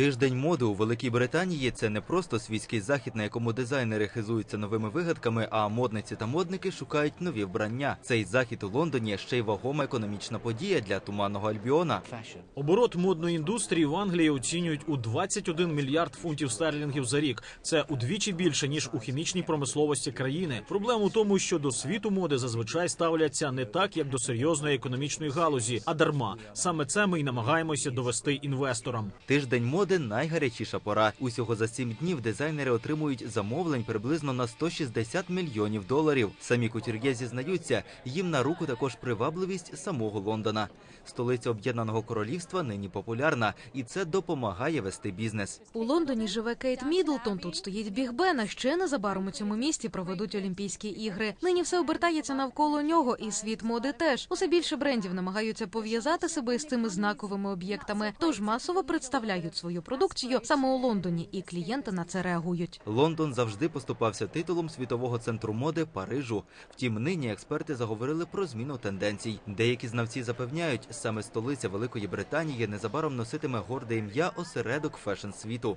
Тиждень моди у Великій Британії це не просто світський захід, на якому дизайнери хизуються новими вигадками, а модниці та модники шукають нові вбрання. Цей захід у Лондоні ще й вагома економічна подія для туманного Альбіона. Оборот модної індустрії в Англії оцінюють у 21 мільярд фунтів стерлінгів за рік. Це удвічі більше ніж у хімічній промисловості країни. Проблема у тому, що до світу моди зазвичай ставляться не так, як до серйозної економічної галузі, а дарма. Саме це ми й намагаємося довести інвесторам. Тиждень моди найгарячіша пора. Усього за сім днів дизайнери отримують замовлень приблизно на 160 мільйонів доларів. Самі кутюр'є зізнаються, їм на руку також привабливість самого Лондона. Столиця Об'єднаного Королівства нині популярна, і це допомагає вести бізнес. У Лондоні живе Кейт Мідлтон. Тут стоїть Біг Бен. А ще незабаром у цьому місті проведуть Олімпійські ігри. Нині все обертається навколо нього, і світ моди теж. Усе більше брендів намагаються пов'язати себе з цими знаковими об'єктами. Тож масово представляють свою продукцію саме у Лондоні, і клієнти на це реагують. Лондон завжди поступався титулом світового центру моди Парижу. Втім, нині експерти заговорили про зміну тенденцій. Деякі знавці запевняють, саме столиця Великої Британії незабаром носитиме горде ім'я осередок фешн світу.